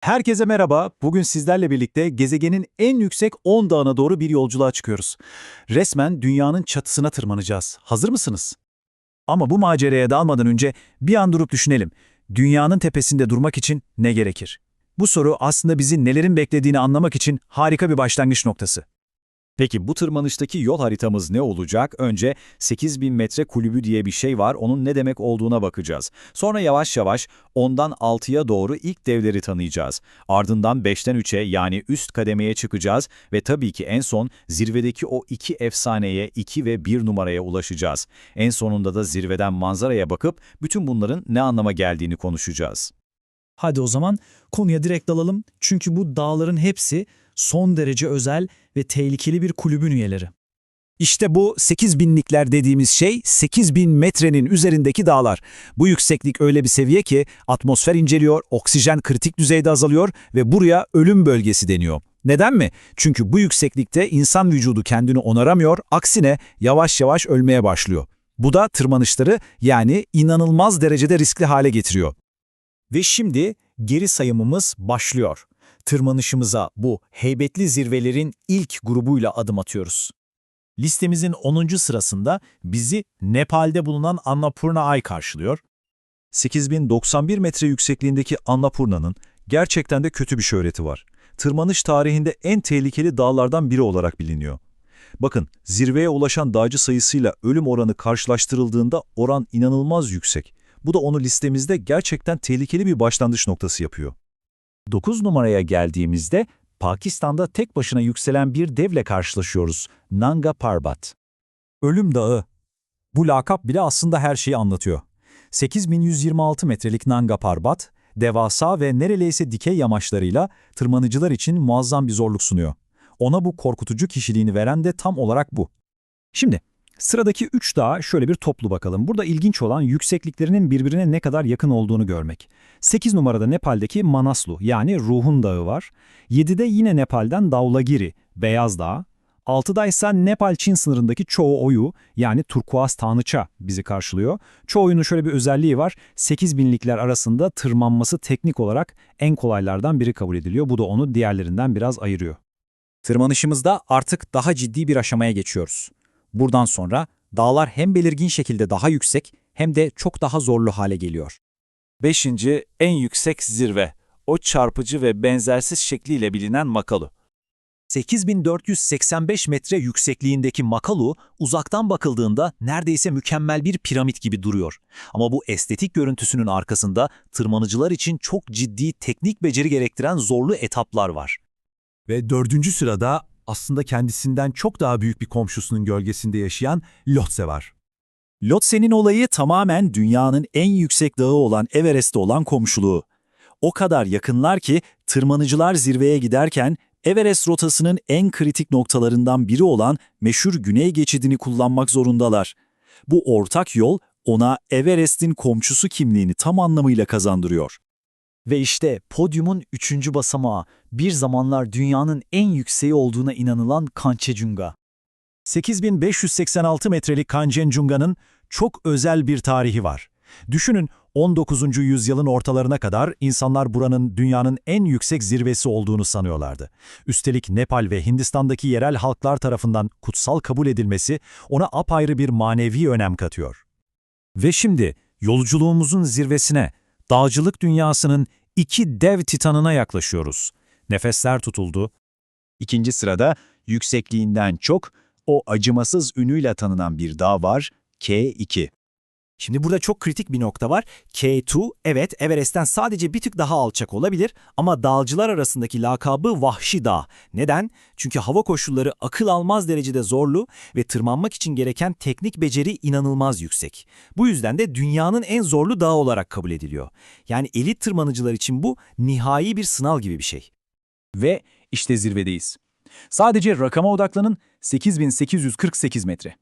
Herkese merhaba. Bugün sizlerle birlikte gezegenin en yüksek 10 dağına doğru bir yolculuğa çıkıyoruz. Resmen dünyanın çatısına tırmanacağız. Hazır mısınız? Ama bu maceraya dalmadan önce bir an durup düşünelim. Dünyanın tepesinde durmak için ne gerekir? Bu soru aslında bizi nelerin beklediğini anlamak için harika bir başlangıç noktası. Peki bu tırmanıştaki yol haritamız ne olacak? Önce 8000 metre kulübü diye bir şey var, onun ne demek olduğuna bakacağız. Sonra yavaş yavaş 10'dan 6'ya doğru ilk devleri tanıyacağız. Ardından 5'ten 3'e yani üst kademeye çıkacağız ve tabii ki en son zirvedeki o iki efsaneye 2 ve 1 numaraya ulaşacağız. En sonunda da zirveden manzaraya bakıp bütün bunların ne anlama geldiğini konuşacağız. Hadi o zaman konuya direkt dalalım. Çünkü bu dağların hepsi son derece özel ve tehlikeli bir kulübün üyeleri. İşte bu 8000'likler dediğimiz şey 8000 metrenin üzerindeki dağlar. Bu yükseklik öyle bir seviye ki atmosfer inceliyor, oksijen kritik düzeyde azalıyor ve buraya ölüm bölgesi deniyor. Neden mi? Çünkü bu yükseklikte insan vücudu kendini onaramıyor, aksine yavaş yavaş ölmeye başlıyor. Bu da tırmanışları yani inanılmaz derecede riskli hale getiriyor. Ve şimdi geri sayımımız başlıyor. Tırmanışımıza bu heybetli zirvelerin ilk grubuyla adım atıyoruz. Listemizin 10. sırasında bizi Nepal'de bulunan Annapurna Ay karşılıyor. 8091 metre yüksekliğindeki Annapurna'nın gerçekten de kötü bir şöhreti var. Tırmanış tarihinde en tehlikeli dağlardan biri olarak biliniyor. Bakın, zirveye ulaşan dağcı sayısıyla ölüm oranı karşılaştırıldığında oran inanılmaz yüksek. Bu da onu listemizde gerçekten tehlikeli bir başlangıç noktası yapıyor. 9 numaraya geldiğimizde Pakistan'da tek başına yükselen bir devle karşılaşıyoruz. Nanga Parbat. Ölüm Dağı. Bu lakap bile aslında her şeyi anlatıyor. 8126 metrelik Nanga Parbat, devasa ve neredeyse dikey yamaçlarıyla tırmanıcılar için muazzam bir zorluk sunuyor. Ona bu korkutucu kişiliğini veren de tam olarak bu. Şimdi sıradaki 3 dağa şöyle bir toplu bakalım. Burada ilginç olan yüksekliklerinin birbirine ne kadar yakın olduğunu görmek. 8 numarada Nepal'deki Manaslu yani Ruhun Dağı var. 7'de yine Nepal'den Davlagiri, Beyaz Dağ. 6'da ise Nepal-Çin sınırındaki Çoğu Oyu yani Turkuaz Tanrıça bizi karşılıyor. Çoğu Oyu'nun şöyle bir özelliği var. 8000'likler arasında tırmanması teknik olarak en kolaylardan biri kabul ediliyor. Bu da onu diğerlerinden biraz ayırıyor. Tırmanışımızda artık daha ciddi bir aşamaya geçiyoruz. Buradan sonra dağlar hem belirgin şekilde daha yüksek hem de çok daha zorlu hale geliyor. Beşinci en yüksek zirve. O çarpıcı ve benzersiz şekliyle bilinen Makalu. 8485 metre yüksekliğindeki Makalu uzaktan bakıldığında neredeyse mükemmel bir piramit gibi duruyor. Ama bu estetik görüntüsünün arkasında tırmanıcılar için çok ciddi teknik beceri gerektiren zorlu etaplar var. Ve dördüncü sırada aslında kendisinden çok daha büyük bir komşusunun gölgesinde yaşayan Lhotse var. Lhotse'nin olayı tamamen dünyanın en yüksek dağı olan Everest'te olan komşuluğu. O kadar yakınlar ki tırmanıcılar zirveye giderken Everest rotasının en kritik noktalarından biri olan meşhur güney geçidini kullanmak zorundalar. Bu ortak yol ona Everest'in komşusu kimliğini tam anlamıyla kazandırıyor. Ve işte podyumun üçüncü basamağı, bir zamanlar dünyanın en yükseği olduğuna inanılan Kanchenjunga. 8586 metrelik Kanchenjunga'nın çok özel bir tarihi var. Düşünün 19. yüzyılın ortalarına kadar insanlar buranın dünyanın en yüksek zirvesi olduğunu sanıyorlardı. Üstelik Nepal ve Hindistan'daki yerel halklar tarafından kutsal kabul edilmesi ona apayrı bir manevi önem katıyor. Ve şimdi yolculuğumuzun zirvesine, dağcılık dünyasının iki dev titanına yaklaşıyoruz. Nefesler tutuldu, İkinci sırada yüksekliğinden çok o acımasız ünüyle tanınan bir dağ var, K2. Şimdi burada çok kritik bir nokta var. K2 evet Everest'ten sadece bir tık daha alçak olabilir ama dağcılar arasındaki lakabı Vahşi Dağ. Neden? Çünkü hava koşulları akıl almaz derecede zorlu ve tırmanmak için gereken teknik beceri inanılmaz yüksek. Bu yüzden de dünyanın en zorlu dağı olarak kabul ediliyor. Yani elit tırmanıcılar için bu nihai bir sınav gibi bir şey. Ve işte zirvedeyiz. Sadece rakama odaklanın 8848 metre.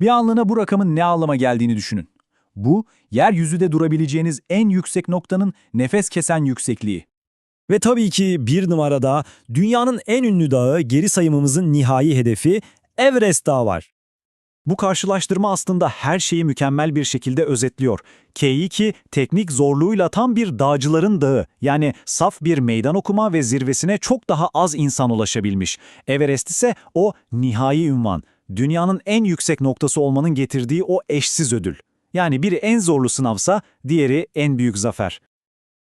Bir anlığına bu rakamın ne anlama geldiğini düşünün. Bu, yeryüzüde durabileceğiniz en yüksek noktanın nefes kesen yüksekliği. Ve tabii ki bir numarada dünyanın en ünlü dağı geri sayımımızın nihai hedefi Everest Dağı var. Bu karşılaştırma aslında her şeyi mükemmel bir şekilde özetliyor. K2 teknik zorluğuyla tam bir dağcıların dağı, yani saf bir meydan okuma ve zirvesine çok daha az insan ulaşabilmiş. Everest ise o nihai ünvan, dünyanın en yüksek noktası olmanın getirdiği o eşsiz ödül. Yani biri en zorlu sınavsa, diğeri en büyük zafer.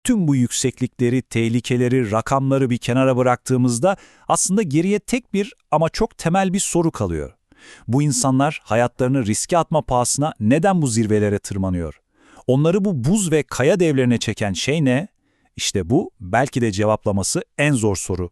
Tüm bu yükseklikleri, tehlikeleri, rakamları bir kenara bıraktığımızda aslında geriye tek bir ama çok temel bir soru kalıyor. Bu insanlar hayatlarını riske atma pahasına neden bu zirvelere tırmanıyor? Onları bu buz ve kaya devlerine çeken şey ne? İşte bu belki de cevaplaması en zor soru.